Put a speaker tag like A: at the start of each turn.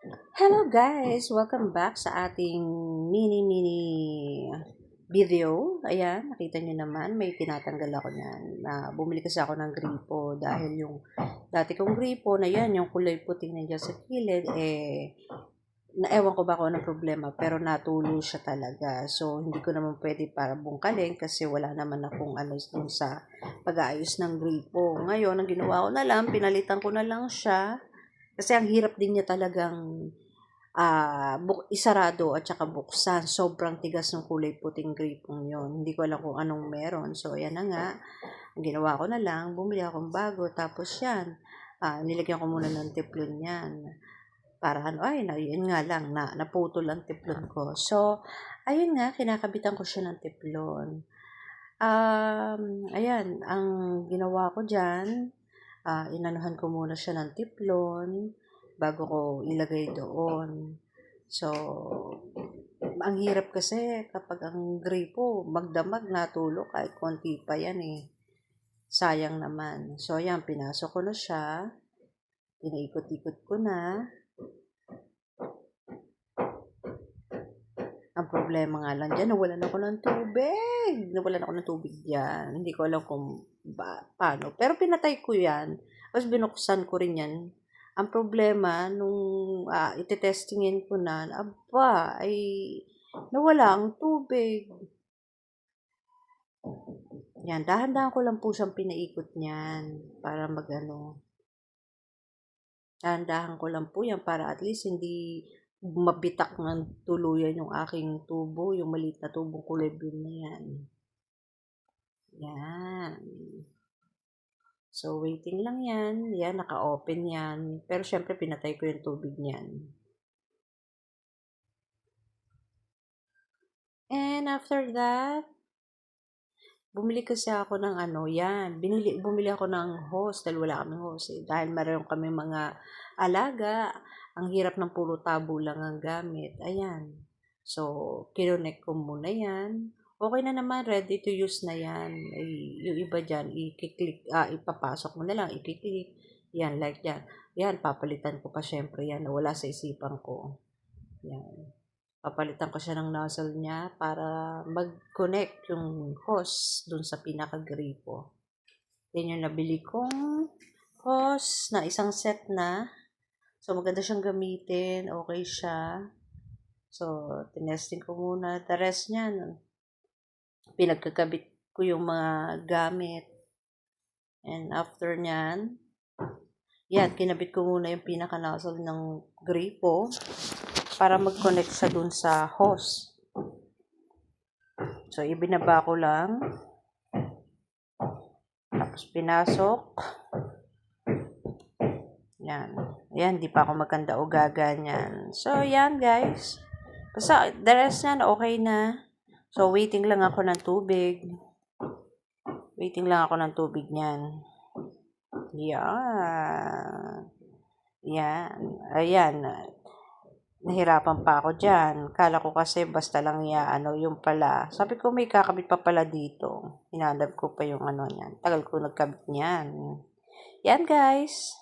A: Hello guys! Welcome back sa ating mini mini video. Ayan, nakita nyo naman, may tinatanggal ako niyan. Na bumili kasi ako ng gripo dahil yung dati kong gripo na yan, yung kulay puting nandiyan sa kilid, eh, naewan ko ba kung anong problema, pero natulo siya talaga. So, hindi ko naman pwede para bungkalin kasi wala naman akong ano dun sa pag-aayos ng gripo. Ngayon, ang ginawa ko na lang, pinalitan ko na lang siya. Kasi ang hirap din niya talagang ah buk isarado at saka buksan. Sobrang tigas ng kulay puting gripong yon. Hindi ko alam kung anong meron. So, ayan na nga. Ang ginawa ko na lang, bumili akong bago. Tapos yan, ah, nilagyan ko muna ng teflon yan. Para ano, ay, na, yun nga lang, na, naputol ang teflon ko. So, ayun nga, kinakabitan ko siya ng teflon. Um, ayan, ang ginawa ko dyan, ah, inanuhan ko muna siya ng teflon bago ko ilagay doon. So, ang hirap kasi kapag ang gripo, magdamag natulog kahit konti pa yan eh. Sayang naman. So, ayan, pinasok ko na siya. Pinaikot-ikot ko na. Ang problema nga lang dyan, nawalan ako ng tubig. Nawalan ako ng tubig dyan. Hindi ko alam kung ba, paano. Pero pinatay ko yan. Tapos binuksan ko rin yan. Ang problema, nung uh, ititestingin ko na, aba, ay nawala ang tubig. Yan, dahan-dahan ko lang po siyang pinaikot niyan para magano. Dahan-dahan ko lang po yan para at least hindi mabitak ng tuluyan yung aking tubo, yung maliit na tubong kulay blue na yan. Yan. So, waiting lang yan. Yan, naka-open yan. Pero, syempre, pinatay ko yung tubig niyan. And, after that, bumili kasi ako ng ano, yan. Binili, bumili ako ng hose dahil wala kaming hose. Eh. Dahil meron kami mga alaga. Ang hirap ng puro tabo lang ang gamit. Ayan. So, kironek ko muna yan. Okay na naman, ready to use na yan. Ay, yung iba dyan, i-click, ah, ipapasok mo na lang, i-click. Yan, like yan. Yan, papalitan ko pa syempre yan. Wala sa isipan ko. Yan. Papalitan ko siya ng nozzle niya para mag-connect yung hose dun sa pinaka-gripo. Yan yung nabili kong hose na isang set na. So, maganda siyang gamitin. Okay siya. So, tinesting ko muna. The rest niyan, pinagkakabit ko yung mga gamit. And after niyan, yan, kinabit ko muna yung pinaka-nozzle ng gripo para mag-connect siya dun sa hose. So, ibinaba ko lang. Tapos, pinasok. Yan. Yan, di pa ako maganda o gaga niyan. So, yan guys. Basta, the rest yan, okay na. So, waiting lang ako ng tubig. Waiting lang ako ng tubig niyan. Yan. Yan. Ayan. Nahirapan pa ako dyan. Kala ko kasi basta lang ya, ano, yung pala. Sabi ko may kakabit pa pala dito. Hinanap ko pa yung ano niyan. Tagal ko nagkabit niyan. Yan guys.